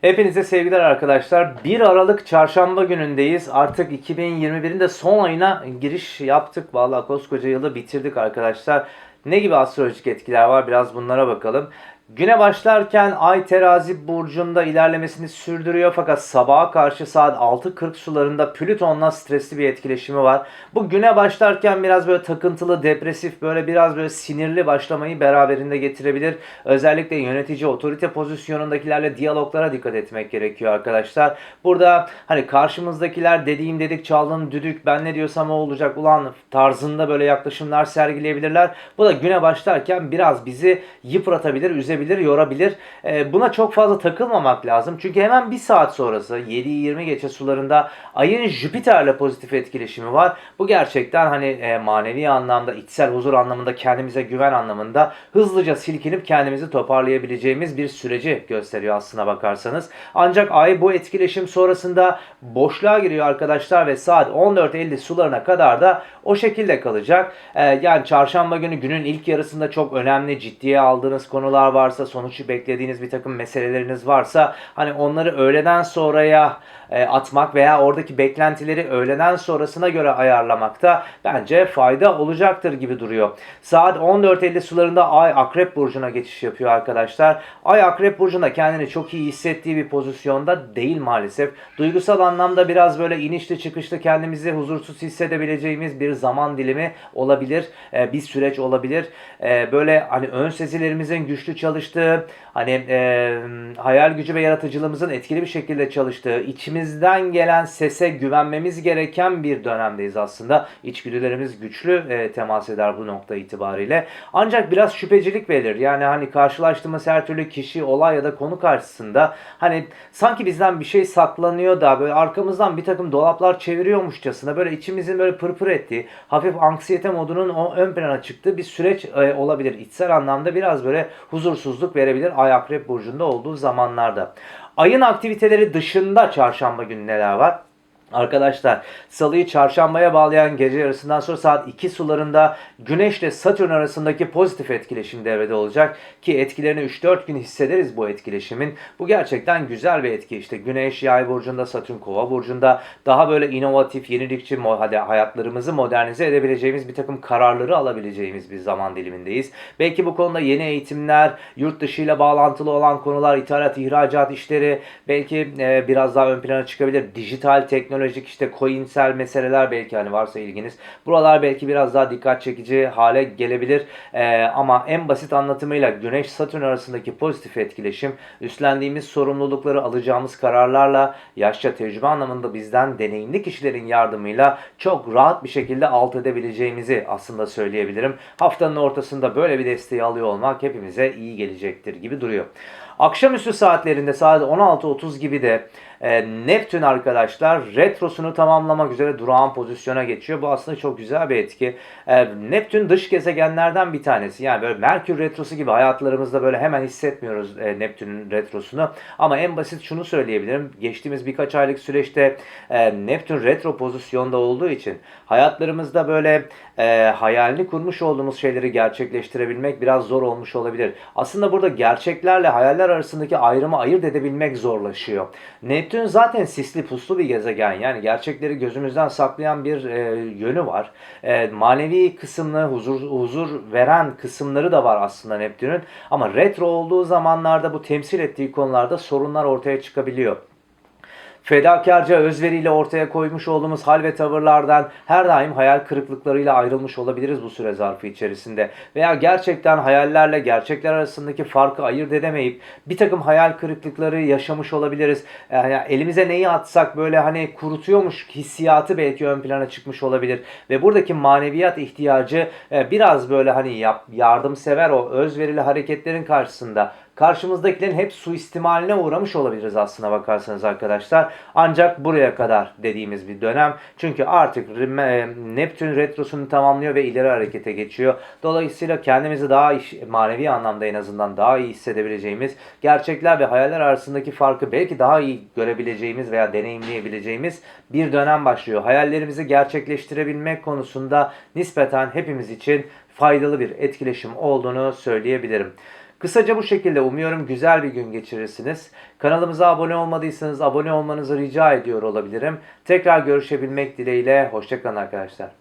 Hepinize sevgiler arkadaşlar. 1 Aralık çarşamba günündeyiz. Artık 2021'in de son ayına giriş yaptık. Vallahi koskoca yılı bitirdik arkadaşlar. Ne gibi astrolojik etkiler var? Biraz bunlara bakalım. Güne başlarken Ay terazi burcunda ilerlemesini sürdürüyor fakat sabaha karşı saat 6.40 sularında Plüton'la stresli bir etkileşimi var. Bu güne başlarken biraz böyle takıntılı, depresif, böyle biraz böyle sinirli başlamayı beraberinde getirebilir. Özellikle yönetici, otorite pozisyonundakilerle diyaloglara dikkat etmek gerekiyor arkadaşlar. Burada hani karşımızdakiler dediğim dedik çaldın düdük ben ne diyorsam o olacak ulan tarzında böyle yaklaşımlar sergileyebilirler. Bu da güne başlarken biraz bizi yıpratabilir, üzebilir, yorabilir. Ee, buna çok fazla takılmamak lazım. Çünkü hemen bir saat sonrası 7-20 geçe sularında ayın Jüpiter'le pozitif etkileşimi var. Bu gerçekten hani e, manevi anlamda, içsel huzur anlamında, kendimize güven anlamında hızlıca silkinip kendimizi toparlayabileceğimiz bir süreci gösteriyor aslına bakarsanız. Ancak ay bu etkileşim sonrasında boşluğa giriyor arkadaşlar ve saat 14.50 sularına kadar da o şekilde kalacak. Ee, yani çarşamba günü günün ilk yarısında çok önemli ciddiye aldığınız konular varsa, sonuç beklediğiniz bir takım meseleleriniz varsa hani onları öğleden sonraya e, atmak veya oradaki beklentileri öğleden sonrasına göre ayarlamakta bence fayda olacaktır gibi duruyor. Saat 14.50 sularında Ay Akrep Burcu'na geçiş yapıyor arkadaşlar. Ay Akrep Burcu'nda kendini çok iyi hissettiği bir pozisyonda değil maalesef. Duygusal anlamda biraz böyle inişli çıkışlı kendimizi huzursuz hissedebileceğimiz bir zaman dilimi olabilir. E, bir süreç olabilir. E, böyle hani ön sezilerimizin güçlü çalıştığı, hani hayal gücü ve yaratıcılığımızın etkili bir şekilde çalıştığı, içimizden gelen sese güvenmemiz gereken bir dönemdeyiz aslında. İçgüdülerimiz güçlü e, temas eder bu nokta itibariyle. Ancak biraz şüphecilik verir. Yani hani karşılaştığımız her türlü kişi, olay ya da konu karşısında hani sanki bizden bir şey saklanıyor da böyle arkamızdan bir takım dolaplar çeviriyormuşçasına böyle içimizin böyle pırpır ettiği, hafif anksiyete modunun o ön plana çıktığı bir süreç e, olabilir. İçsel anlamda biraz böyle huzursuzluk verebilir Ay Akrep Burcu'nda olduğu zamanlarda. Ayın aktiviteleri dışında çarşamba günü neler var? Arkadaşlar salıyı çarşambaya bağlayan gece yarısından sonra saat 2 sularında Güneş ile Satürn arasındaki pozitif etkileşim devrede olacak. Ki etkilerini 3-4 gün hissederiz bu etkileşimin. Bu gerçekten güzel bir etki işte. Güneş yay burcunda, Satürn kova burcunda daha böyle inovatif, yenilikçi hadi hayatlarımızı modernize edebileceğimiz bir takım kararları alabileceğimiz bir zaman dilimindeyiz. Belki bu konuda yeni eğitimler, yurt dışı ile bağlantılı olan konular, ithalat, ihracat işleri belki e, biraz daha ön plana çıkabilir. Dijital teknoloji teknolojik işte coinsel meseleler belki hani varsa ilginiz. Buralar belki biraz daha dikkat çekici hale gelebilir. Ee, ama en basit anlatımıyla Güneş Satürn arasındaki pozitif etkileşim üstlendiğimiz sorumlulukları alacağımız kararlarla yaşça tecrübe anlamında bizden deneyimli kişilerin yardımıyla çok rahat bir şekilde alt edebileceğimizi aslında söyleyebilirim. Haftanın ortasında böyle bir desteği alıyor olmak hepimize iyi gelecektir gibi duruyor. Akşamüstü saatlerinde saat 16.30 gibi de e, Neptün arkadaşlar retrosunu tamamlamak üzere durağan pozisyona geçiyor. Bu aslında çok güzel bir etki. E, Neptün dış gezegenlerden bir tanesi. Yani böyle Merkür retrosu gibi hayatlarımızda böyle hemen hissetmiyoruz e, Neptün'ün retrosunu. Ama en basit şunu söyleyebilirim. Geçtiğimiz birkaç aylık süreçte e, Neptün retro pozisyonda olduğu için hayatlarımızda böyle e, hayalini kurmuş olduğumuz şeyleri gerçekleştirebilmek biraz zor olmuş olabilir. Aslında burada gerçeklerle hayaller arasındaki ayrımı ayırt edebilmek zorlaşıyor. Neptün zaten sisli puslu bir gezegen. Yani gerçekleri gözümüzden saklayan bir e, yönü var. E, manevi kısımlı, huzur, huzur veren kısımları da var aslında Neptün'ün. Ama retro olduğu zamanlarda bu temsil ettiği konularda sorunlar ortaya çıkabiliyor fedakarca özveriyle ortaya koymuş olduğumuz hal ve tavırlardan her daim hayal kırıklıklarıyla ayrılmış olabiliriz bu süre zarfı içerisinde. Veya gerçekten hayallerle gerçekler arasındaki farkı ayırt edemeyip bir takım hayal kırıklıkları yaşamış olabiliriz. Yani elimize neyi atsak böyle hani kurutuyormuş hissiyatı belki ön plana çıkmış olabilir. Ve buradaki maneviyat ihtiyacı e, biraz böyle hani yardımsever o özverili hareketlerin karşısında karşımızdakilerin hep suistimaline uğramış olabiliriz aslına bakarsanız arkadaşlar. Ancak buraya kadar dediğimiz bir dönem. Çünkü artık Neptün retrosunu tamamlıyor ve ileri harekete geçiyor. Dolayısıyla kendimizi daha manevi anlamda en azından daha iyi hissedebileceğimiz, gerçekler ve hayaller arasındaki farkı belki daha iyi görebileceğimiz veya deneyimleyebileceğimiz bir dönem başlıyor. Hayallerimizi gerçekleştirebilmek konusunda nispeten hepimiz için faydalı bir etkileşim olduğunu söyleyebilirim. Kısaca bu şekilde umuyorum güzel bir gün geçirirsiniz. Kanalımıza abone olmadıysanız abone olmanızı rica ediyor olabilirim. Tekrar görüşebilmek dileğiyle. Hoşçakalın arkadaşlar.